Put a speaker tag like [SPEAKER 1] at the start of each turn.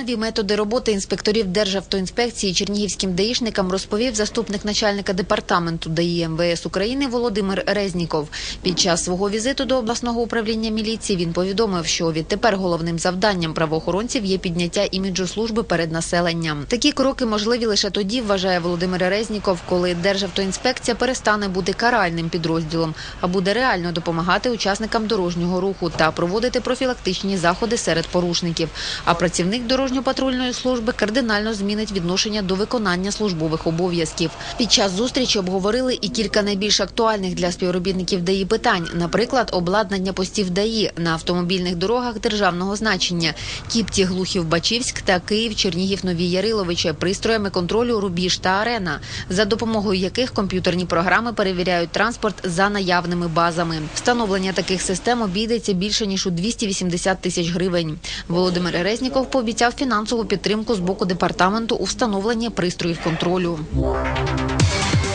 [SPEAKER 1] Нові методи роботи інспекторів Державтоінспекції чернігівським даїшникам розповів заступник начальника департаменту ДАІ МВС України Володимир Резніков. Під час свого візиту до обласного управління міліції він повідомив, що відтепер головним завданням правоохоронців є підняття іміджу служби перед населенням. Такі кроки можливі лише тоді, вважає Володимир Резніков, коли Державтоінспекція перестане бути каральним підрозділом, а буде реально допомагати учасникам дорожнього руху та проводити профілактичні заходи серед порушників. А працівник дорожньо-патрульної служби кардинально змінить відношення до виконання службових обов'язків. Під час зустрічі обговорили і кілька найбільш актуальних для співробітників ДАІ питань, наприклад, обладнання постів ДАІ на автомобільних дорогах державного значення Кіпті Глухів Бачівськ та Київ Чернігів Нові Яриловичі пристроями контролю Рубіж та Арена, за допомогою яких комп'ютерні програми перевіряють транспорт за наявними базами. Встановлення таких систем обійдеться більше ніж у 280 тисяч гривень. Володимир Резніков пообіцяв фінансову підтримку з боку департаменту у встановленні пристроїв контролю.